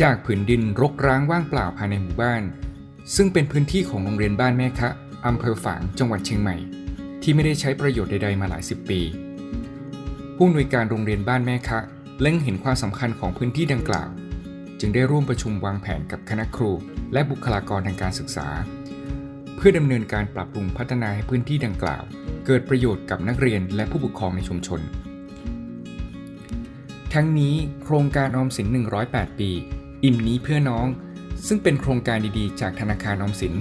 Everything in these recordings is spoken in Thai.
จากผืนดินรกร้างว่างเปล่าภายในหมู่บ้าน ซึ่งเป็นพื้นที่ของโรงเรียนบ้านแม่คะอำเภอฝางจังหวัดเชียงใหม่ ที่ไม่ได้ใช้ประโยชน์ใดๆมาหลายสิบปี ผู้อำนวยการโรงเรียนบ้านแม่คะเล็งเห็นความสำคัญของพื้นที่ดังกล่าว จึงได้ร่วมประชุมวางแผนกับคณะครู และบุคลากรทางการศึกษา เพื่อดำเนินการปรับปรุงพัฒนาให้พื้นที่ดังกล่าว เกิดประโยชน์กับนักเรียนและผู้ปกครองในชุมชน ทั้งนี้โครงการออมสิน 108 ปี อิ่มนี้เพื่อน้อง ซึ่งเป็นโครงการดีๆ จากธนาคารออมสิน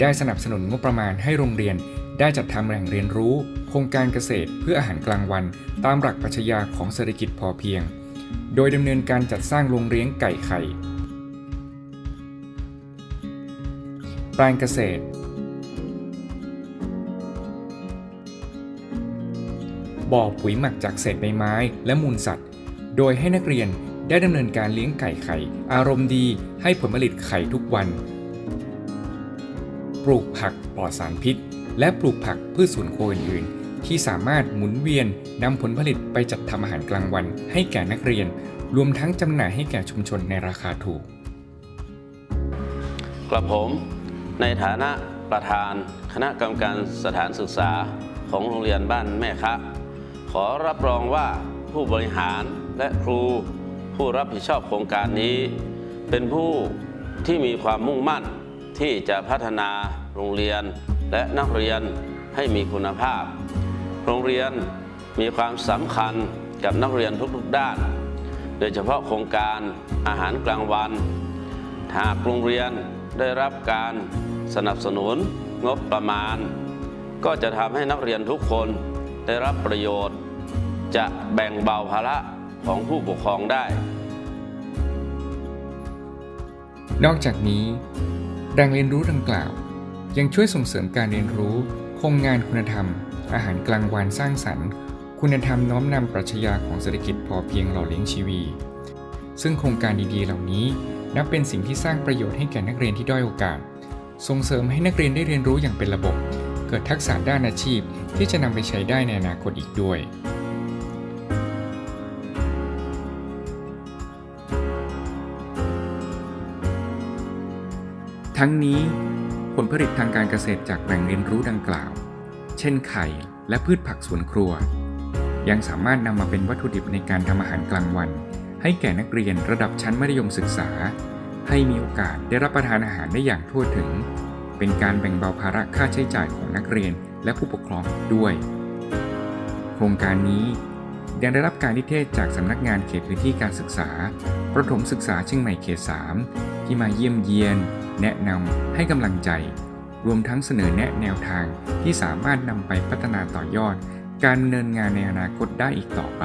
ได้สนับสนุนงบประมาณให้โรงเรียน ได้จัดทำแหล่งเรียนรู้ โครงการเกษตรเพื่ออาหารกลางวัน ตามหลักปรัชญาของเศรษฐกิจพอเพียง โดยดำเนินการจัดสร้างโรงเลี้ยงไก่ไข่แปลงเกษตร บ่อปุ๋ยหมักจากเศษใบไม้และมูลสัตว์ โดยให้นักเรียน ได้ดำเนินการเลี้ยงไก่ไข่ อารมณ์ดีให้ผลผลิตไข่ทุกวัน ปลูกผักปลอดสารพิษ และปลูกผักพืชสวนครัวอื่นๆ ที่สามารถหมุนเวียนนำผลผลิตไปจัดทำอาหารกลางวันให้แก่นักเรียน รวมทั้งจำหน่ายให้แก่ชุมชนในราคาถูกกระผมในฐานะประธานคณะกรรมการสถานศึกษาของโรงเรียนบ้านแม่คะ ขอรับรองว่าผู้บริหารและครู ผู้รับผิดชอบโครงการนี้ เป็นผู้ที่มีความมุ่งมั่นที่จะพัฒนาโรงเรียนและนักเรียนให้มีคุณภาพ โรงเรียนมีความสำคัญกับนักเรียนทุกๆด้าน โดยเฉพาะโครงการอาหารกลางวัน หากโรงเรียนได้รับการสนับสนุนงบประมาณ ก็จะทำให้นักเรียนทุกคนได้รับประโยชน์ จะแบ่งเบาภาระ ของผู้ปกครองได้ นอกจากนี้ แรงเรียนรู้ดังกล่าว ยังช่วยส่งเสริมการเรียนรู้ โครงงานคุณธรรม อาหารกลางวันสร้างสรรค์ คุณธรรมน้อมนำปรัชญาของเศรษฐกิจพอเพียงหล่อเลี้ยงชีวี ซึ่งโครงการดีๆ เหล่านี้นับเป็นสิ่งที่สร้างประโยชน์ให้แก่นักเรียนที่ด้อยโอกาส ส่งเสริมให้นักเรียนได้เรียนรู้อย่างเป็นระบบ เกิดทักษะด้านอาชีพที่จะนำไปใช้ได้ในอนาคตอีกด้วย ทั้งนี้ผลผลิตทางการเกษตรจากแหล่งเรียนรู้ดังกล่าว เช่นไข่และพืชผักสวนครัว ยังสามารถนำมาเป็นวัตถุดิบในการทำอาหารกลางวัน ให้แก่นักเรียนระดับชั้นมัธยมศึกษา ให้มีโอกาสได้รับประทานอาหารได้อย่างทั่วถึง เป็นการแบ่งเบาภาระค่าใช้จ่ายของนักเรียนและผู้ปกครองด้วย โครงการนี้ยังได้รับการนิเทศจากสำนักงานเขตพื้นที่การศึกษา ประถมศึกษาเชียงใหม่เขต 3 ที่มาเยี่ยมเยียน แนะนำให้กำลังใจ รวมทั้งเสนอแนะแนวทางที่สามารถนำไปพัฒนาต่อยอด การดำเนินงานในอนาคตได้อีกต่อไป